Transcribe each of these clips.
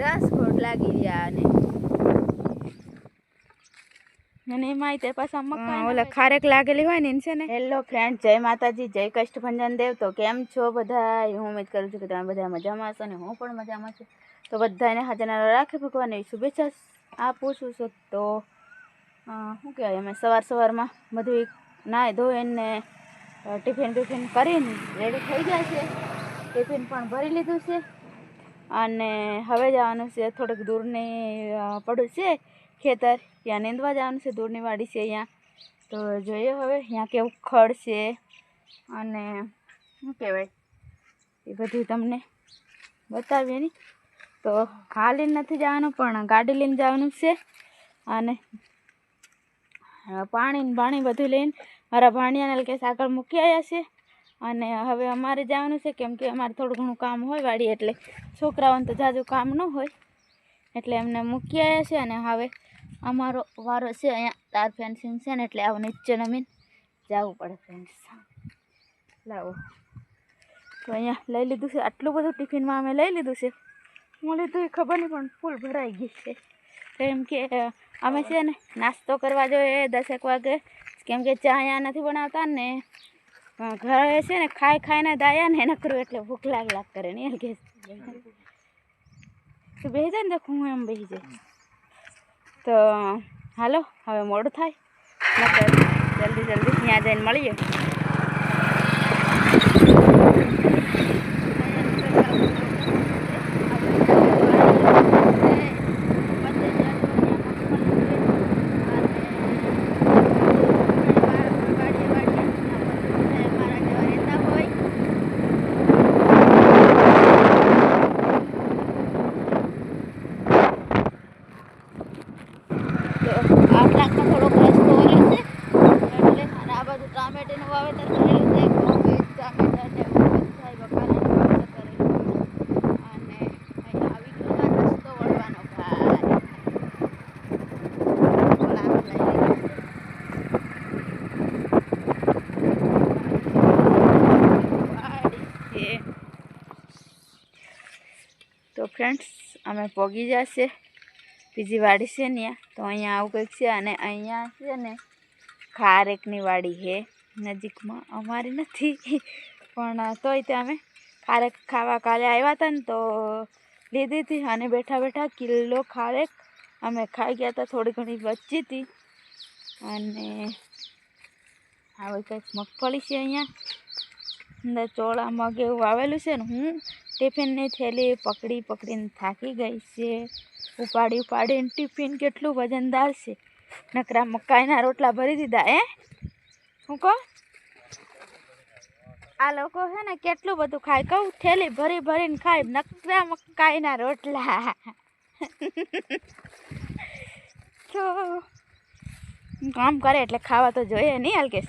દસ ફૂટ લાગી ગયા અને. અને એમાં તે પાછા મકાન ઓલા ખારેક લાગેલી હોય ને છે ને. હેલો ફ્રેન્ડ જય માતાજી જય કષ્ટભંજન દેવ. તો કેમ છો બધા હું ઉમેદ કરું છું કે તમે બધા મજામાં હશો ને હું પણ મજામાં છું. તો બધાને હાજર રાખે ભગવાન એવી શુભેચ્છા આપું છું. છું તો શું કહેવાય? અમે સવાર સવારમાં બધું નાહી ધોઈને ટિફિન ટિફિન કરીને રેડી થઈ ગયા છે. ટિફિન પણ ભરી લીધું છે. અને હવે જવાનું છે થોડુંક દૂરની પડું છે ખેતર. ત્યાં નીંદવા જવાનું છે દૂરની વાડી છે અહીંયા. તો જોઈએ હવે અહીંયા કેવું ખડ છે અને શું કહેવાય એ બધું તમને બતાવીએ ને. તો ખાલી નથી જવાનું, પણ ગાડી લઈને જવાનું છે. અને પાણી પાણી બધું લઈને મારા ભાણિયાને કેસ આગળ મૂકી આવ્યા છે. અને હવે અમારે જવાનું છે કેમ કે અમારે થોડું ઘણું કામ હોય વાડી એટલે છોકરાઓને તો જાજુ કામ ન હોય. એટલે એમને મૂકી આવ્યા છે અને હવે અમારો વારો છે અહીંયા. તાર ફેન્સિંગ છે ને એટલે આવું નીચે નમીને જવું પડે ફ્રેન્ડ્સ લાવો. તો અહીંયા લઈ લીધું છે. આટલું બધું ટિફિનમાં અમે લઈ લીધું છે. હું લીધું એ ખબર નહીં, પણ ફૂલ ભરાઈ ગઈ છે. કેમ કે અમે છે ને નાસ્તો કરવા જોઈએ દસેક વાગે. કેમ કે ચા અહીંયા નથી બનાવતા ને ઘરે છે ને ખાઈ ખાઈને દાયા ને નકરું એટલે ભૂખ લાગ લાગ કરે ને ગેસ તું બેસી જાય ને તો હું એમ બેસી જાય તો હાલો, હવે મોડું થાય. જલ્દી જલ્દી ત્યાં જઈને મળીએ તો આ ટ્રાકમાં થોડોક રસ્તો ઓલો છે એટલે અને આ બાજુ ટામેટાનું વાવેતર કરેલું છે કોબીજ ટામેટા ને એવું બધું થાય બકાલાનું વાવેતર કરેલું છે. અને અહીંયા આવી ગયો આ રસ્તો વળવાનો ભાઈ વળાંક લઈ લીધો છે. વાડી છે. તો ફ્રેન્ડ્સ અમે પોગી જશે. બીજી વાડી છે ને તો અહીંયા આવું કંઈક છે અને અહીંયા છે ને ખારેકની વાડી છે. નજીકમાં અમારી નથી, પણ તોય તે અમે ખારેક ખાવા કાલે આવ્યા હતા ને તો લીધી હતી અને બેઠા બેઠા કિલો ખારેક અમે ખાઈ ગયા હતા, થોડી ઘણી બચી હતી. અને આવી કંઈક મગફળી છે અહીંયા. અંદર ચોળા મગ એવું આવેલું છે ને હું ટિફિનની થેલી પકડી પકડીને થાકી ગઈ છે. ઉપાડી ઉપાડીને ટિફિન કેટલું વજનદાર છે. નકરા મકાઈના રોટલા ભરી દીધા એ હું કહું? આ લોકો છે ને કેટલું બધું ખાય. કહું, થેલી ભરી ભરીને ખાય, નકરા મકાઈના રોટલા. તો કામ કરે એટલે ખાવા તો જોઈએ નહીં, અલકેશ?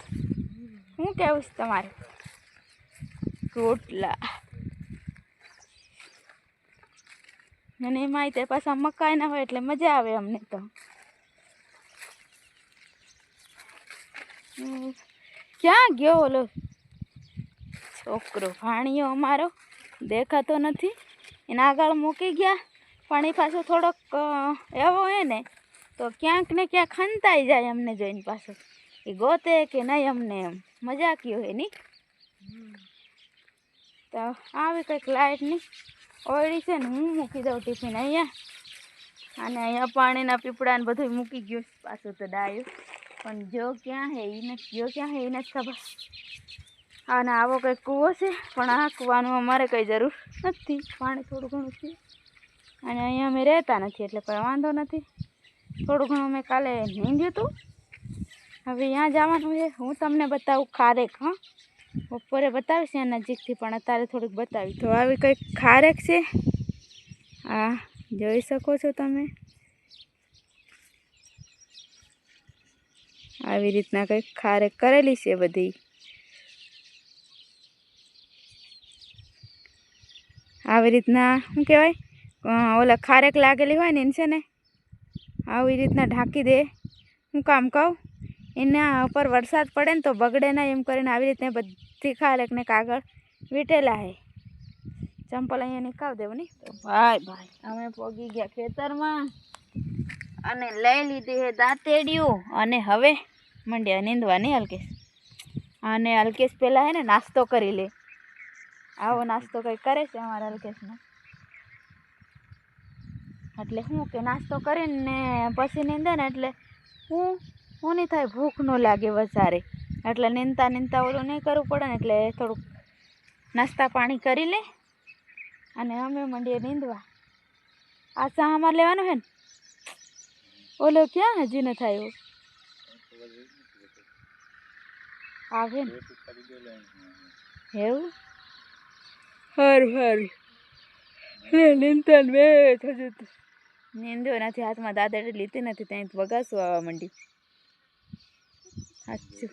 શું કેવું છે તમારે? રોટલા. અને એમાંય તે પાછા મકાઈ ના હોય એટલે મજા આવે અમને તો. ક્યાં ગયો ઓલો છોકરો? ભાણિયો અમારો દેખાતો નથી. એના આગળ મૂકી ગયા પણ એ પાછો થોડોક એવો હોય ને તો ક્યાંક ને ક્યાંક ખંતાઈ જાય અમને જોઈને પાછો. એ ગોતે કે નહીં અમને એમ. મજા કયો એની તો આવી કંઈક લાઇટની ઓયડી છે ને હું મૂકી દઉં ટિફિન અહીંયા. અને અહીંયા પાણીના પીપળા ને બધું મૂકી ગયું. પાછું તો ડાયું. પણ જો ક્યાં હે એ નથી. જો ક્યાં હે એ નથી ખબર. અને આવો કંઈક કૂવો છે, પણ આ કૂવાનું અમારે કંઈ જરૂર નથી. પાણી થોડું ઘણું છે. અને અહીંયા અમે રહેતા નથી, એટલે કોઈ વાંધો નથી. થોડું ઘણું અમે કાલે નીંદ્યું હતું. હવે ત્યાં જવાનું છે, હું તમને બતાવું ખારેક, હા. બપોરે બતાવીશ ત્યાં નજીકથી પણ અત્યારે થોડીક બતાવી. તો આવી કંઈક ખારેક છે? આ જોઈ શકો છો તમે. આવી રીતના કંઈક ખારેક કરેલી છે બધી. આવી રીતના, શું કહેવાય? ઓલા ખારેક લાગેલી હોય ને એને છે ને, આવી રીતના ઢાંકી દે. હું કામ કહું? એના ઉપર વરસાદ પડે ને તો બગડે ના એમ કરીને આવી રીતે બધી ખારેકને કાગળ વીટેલા હે. ચંપલ અહીંયા નીકાળ દેવું નહીં ભાઈ ભાઈ, અમે પોગી ગયા ખેતરમાં અને લઈ લીધી હે દાંતેડિયું અને હવે મંડ્યા નીંદવા નહીં અલ્કેશ. અને અલ્કેશ પહેલાં હે ને નાસ્તો કરી લે. આવો નાસ્તો કંઈ કરે છે અમારા અલ્કેશનો? એટલે શું કે નાસ્તો કરીને પછી નીંદે ને એટલે હું હું નહીં થાય? ભૂખ ન લાગે વધારે. એટલે નીંદતા નીંદતા ઓલું નહીં કરવું પડે ને એટલે થોડુંક નાસ્તા પાણી કરી લે અને અમે મંડીએ નીંદવા. આ સામાર લેવાનું હે ને? ઓલો ક્યાં હજી ન થાય? આવે ને? એવું? હારું હારું. લે નીંદતા બે થશે નીંદ્યો નથી હાથમાં દાદા લીધી નથી ત્યાં વગાસું આવવા માંડી. સાચું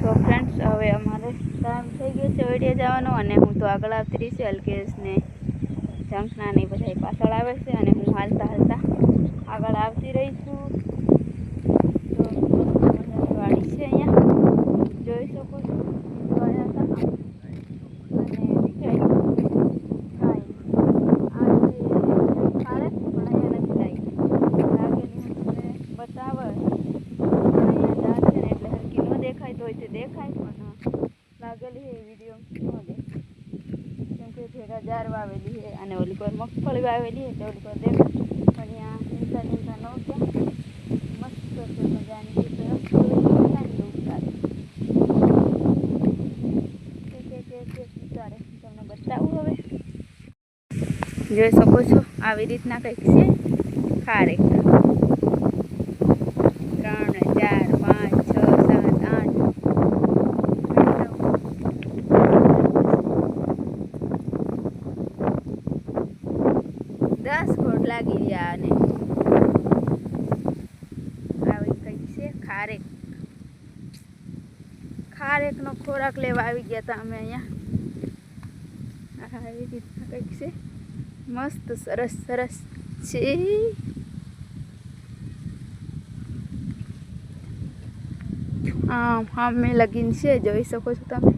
તો ફ્રેન્ડ્સ હવે અમારે ટાઈમ થઈ ગયો છે ઓડિયા જવાનો અને હું તો આગળ આવતી રહીશ અલ્કેશને જંખના ને બધા પાછળ આવે છે અને હું હાલતા હાલતા આગળ આવતી રહી છું તો વાડી છે અહીંયા જોઈ શકું છો ગયા હતા અને દેખાય કાંઈ આ છે ફાળે પણ અહીંયા નથી લાગી લાગેલી હું તમને બતાવે અહીંયા ડાળ છે ને એટલે હરકી ન દેખાય તો તે દેખાય પણ લાગેલી છે વીડિયો ન દેખાય કેમ કે ભેગા જાર વાવેલી છે અને ઓલી કોઈ મગફળી વાવેલી છે ઓલી કોઈ દેખ પણ અહીંયા નીંદતા નીંદતા ન ગયા મસ્ત છે મજાની જોઈ શકો છો, આવી રીતના કંઈક છે. ખારેક. દસ ખોટ લાગી ગયા અને આવી કંઈક છે? ખારેક. ખારેકનો ખોરાક લેવા આવી ગયા હતા અમે અહીંયા. આવી રીતના કંઈક છે. મસ્ત, સરસ સરસ છે. આમ હા મેં લગીન છે, જોઈ શકો છો તમે.